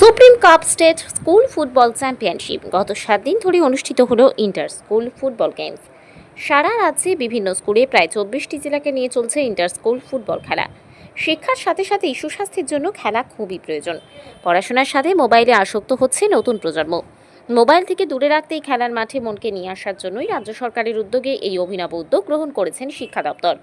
Supreme cup state school football championship. গত সাত দিন ধরে অনুষ্ঠিত হলো ইন্টার স্কুল ফুটবল গেমস। সারা রাজ্যে বিভিন্ন স্কুলে প্রায় চব্বিশটি জেলাকে নিয়ে চলছে ইন্টার স্কুল ফুটবল খেলা। শিক্ষার সাথে সাথে সুস্বাস্থ্যের জন্য খেলা খুবই প্রয়োজন। পড়াশোনার সাথে মোবাইলে আসক্ত হচ্ছে নতুন প্রজন্ম। মোবাইল থেকে দূরে রাখতে এই খেলার মাঠে মনকে নিয়ে আসার জন্যই রাজ্য সরকারের উদ্যোগে এই অভিনব উদ্যোগ গ্রহণ করেছেন শিক্ষা দপ্তর।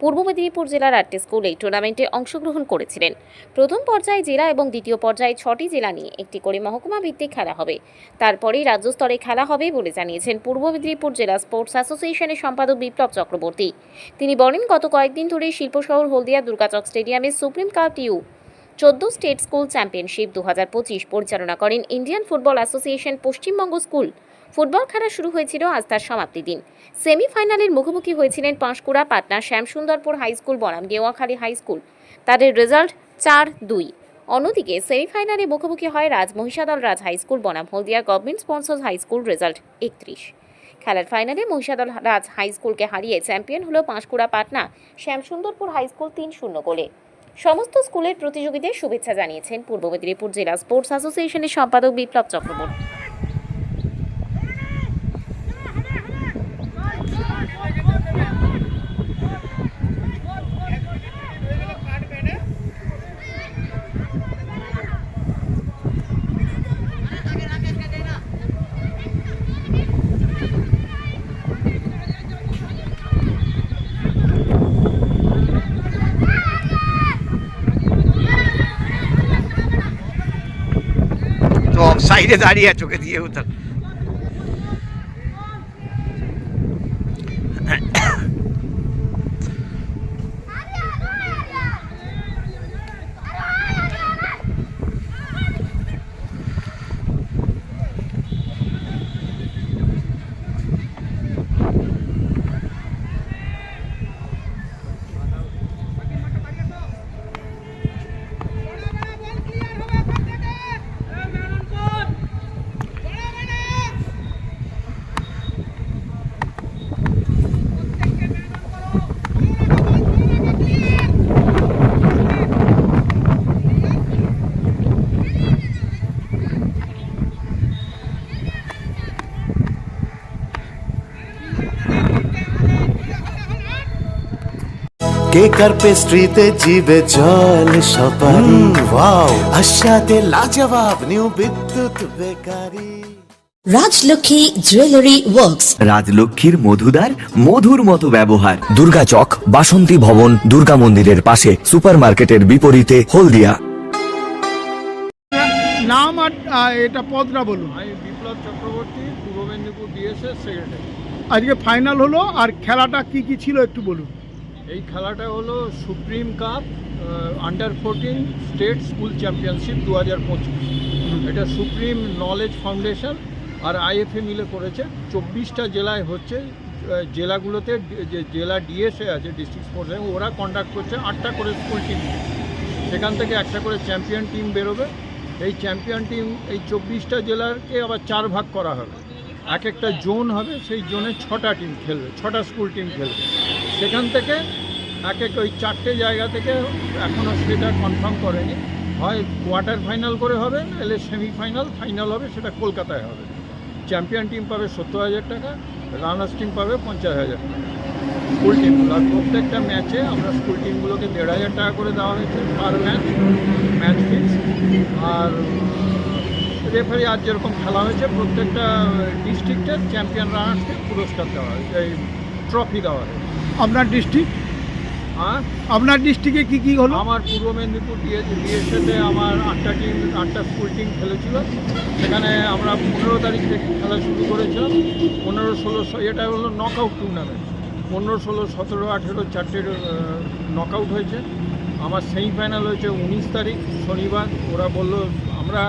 পূর্ব মেদিনীপুর জেলার আটটি স্কুল এই টুর্নামেন্টে অংশগ্রহণ করেছিলেন। প্রথম পর্যায়ে জেলা এবং দ্বিতীয় পর্যায়ে ছটি জেলা নিয়ে একটি করে মহকুমা ভিত্তিক খেলা হবে। তারপরেই রাজ্য স্তরে খেলা হবে বলে জানিয়েছেন পূর্ব মেদিনীপুর জেলা স্পোর্টস অ্যাসোসিয়েশনের সম্পাদক বিপ্লব চক্রবর্তী। তিনি বলেন, গত কয়েকদিন ধরেই শিল্পশহর হলদিয়া দুর্গাচক স্টেডিয়ামে সুপ্রিম কাপ ইউ চোদ্দ স্টেট স্কুল চ্যাম্পিয়নশিপ দু হাজার পঁচিশ পরিচালনা করেন Indian Football Association Paschimbanga school. Football খেলা শুরু হয়েছিল আজ তার সমাপ্তি দিন। সেমিফাইনালের মুখোমুখি হয়েছিলেন পাঁশকুড়া পাটনা শ্যামসুন্দরপুর হাই স্কুল, বনাম গেওয়াখালী হাই স্কুল। তাদের রেজাল্ট চার দুই। অন্যদিকে সেমিফাইনালে মুখোমুখি হয় রাজ মহিষাদল রাজ হাই স্কুল, বনাম Haldia government sponsor high school, result একত্রিশ। খেলার ফাইনালে মহিষাদল রাজ হাই স্কুলকে হারিয়ে চ্যাম্পিয়ন হলো পাঁশকুড়া পাটনা, শ্যামসুন্দরপুর হাই স্কুল তিন শূন্য গোলে। সমস্ত স্কুলের প্রতিযোগীদের শুভেচ্ছা জানিয়েছেন পূর্ব মেদিনীপুর জেলা স্পোর্টস অ্যাসোসিয়েশনের সম্পাদক বিপ্লব চক্রবর্তী। তো অফ সাইডে দাঁড়িয়ে আছে ওকে দিয়ে উঠান কেক আর পেস্ট্রিতে জিবে জল সপারি? ওয়াও। আশাতে লাজবাব new Bidyut bakery. Rajlakshmi jewellery works. রাজলক্ষ্মীর মধুদার মধুর মতো ব্যবহার। দুর্গা চক বাসন্তী ভবন দুর্গা মন্দিরের পাশে সুপারমার্কেটের বিপরীতে হলদিয়া। নাম আর এটা পদটা বলুন। আমি বিপ্লব চক্রবর্তী পূর্ব মেদিনীপুর ডিএসএস সেক্রেটারি আজকে ফাইনাল হলো আর খেলাটা কি কি ছিল একটু বলুন। এই খেলাটা হলো supreme cup under fourteen state school championship দু হাজার পঁচিশ। এটা সুপ্রিম নলেজ ফাউন্ডেশন আর আইএফএ মিলে করেছে। চব্বিশটা জেলায় হচ্ছে জেলাগুলোতে যে জেলা ডিএসএ আছে ডিস্ট্রিক্ট স্পোর্টস ওরা কন্ডাক্ট করছে আটটা করে স্কুল টিম সেখান থেকে একটা করে চ্যাম্পিয়ন টিম বেরোবে। এই চ্যাম্পিয়ন টিম এই চব্বিশটা জেলারকে আবার চার ভাগ করা হবে। এক একটা জোন হবে, সেই জোনে ছটা টিম খেলবে, ছটা স্কুল টিম খেলবে। সেখান থেকে এক এক ওই চারটে জায়গা থেকে এখনও সেটা কনফার্ম করেনি। হয় কোয়ার্টার ফাইনাল করে হবে, নাহলে সেমিফাইনাল ফাইনাল হবে, সেটা কলকাতায় হবে। চ্যাম্পিয়ন টিম পাবে সত্তর হাজার টাকা রানার্স টিম পাবে পঞ্চাশ হাজার টাকা। স্কুল টিমগুলো আর প্রত্যেকটা ম্যাচে আমরা স্কুল টিমগুলোকে দেড় হাজার টাকা করে দেওয়া হয়েছে পার ম্যাচ ম্যাচ ফিক্স আর রেফারি আজ যেরকম খেলা হয়েছে, প্রত্যেকটা ডিস্ট্রিক্টের চ্যাম্পিয়ন রানার্সকে পুরস্কার দেওয়া হয়েছে, এই ট্রফি দেওয়া হয়েছে। আপনার ডিস্ট্রিক্ট আর আপনার ডিস্ট্রিক্টে কি কি হলো? আমার পূর্ব মেদিনীপুর ডিএসএতে আমার আটটা টিম আটটা স্কুল টিম খেলেছিল। সেখানে আমরা পনেরো তারিখ থেকে খেলা শুরু করেছিলাম পনেরো ষোলো এটা হলো নকআউট টুর্নামেন্ট পনেরো ষোলো সতেরো আঠেরো চারটে নক আউট হয়েছে। আমার সেমিফাইনাল হয়েছে উনিশ তারিখ শনিবার। ওরা বলল আমরা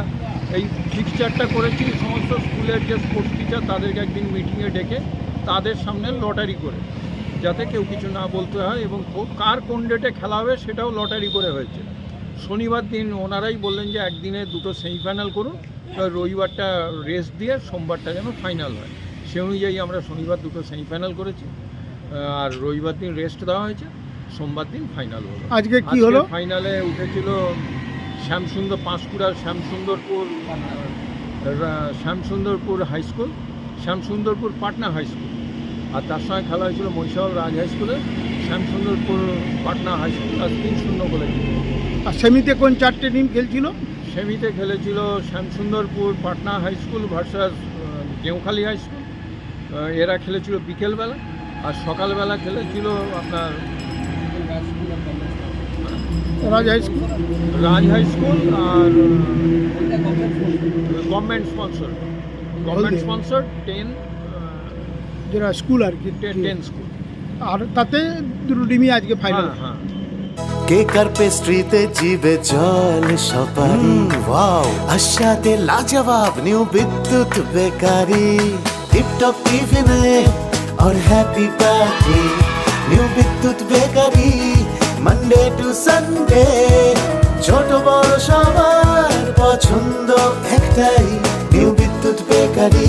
এই ফিক্সচারটা করেছি সমস্ত স্কুলের যে স্পোর্টস টিচার তাদেরকে একদিন মিটিংয়ে ডেকে তাদের সামনে লটারি করে। যাতে কেউ কিছু না বলতে হয় এবং কার কোন ডেটে খেলা হবে সেটাও লটারি করে হয়েছে। শনিবার দিন ওনারাই বললেন যে একদিনে দুটো সেমিফাইনাল করুন রবিবারটা রেস্ট দিয়ে সোমবারটা যেন ফাইনাল হয়। সে অনুযায়ী আমরা শনিবার দুটো সেমিফাইনাল করেছি আর রবিবার দিন রেস্ট দেওয়া হয়েছে সোমবার দিন ফাইনাল হলো। আজকে কি হলো? ফাইনালে উঠেছিল Shyamsundar পাঁশকুড়ার Shyamsundarpur Shyamsundarpur high school Shyamsundarpur Patna high school আর তার সঙ্গে খেলা হয়েছিল মহিষাদল রাজ হাই স্কুলে শ্যামসুন্দরপুর পাটনা হাই স্কুল আর তিন শূন্য বলে জিতেছে। আর সেমিতে কোন চারটে টিম খেলছিল? সেমিতে খেলেছিল Shyamsundarpur Patna high school versus Geukhali high school. এরা খেলেছিল বিকেলবেলা আর সকালবেলা খেলেছিল আপনার Raj high school? Raj high school আর government sponsor. Government sponsor ten যেটা স্কুল আর কি টেন স্কুল আর তাতে দুটো টিমই আজকে ফাইনাল হ্যাঁ হ্যাঁ কেক আর পেস্ট্রিতে জিবে জল সপারি ওয়াও আশাতে লাজবাব নিউ বিদ্যুৎ বেকারি টিপটপ টিফিনে और happy party new Bidyut bakery Monday to Sunday ছোট বড় সবার পছন্দ একটাই নিউ বিদ্যুৎ বেকারি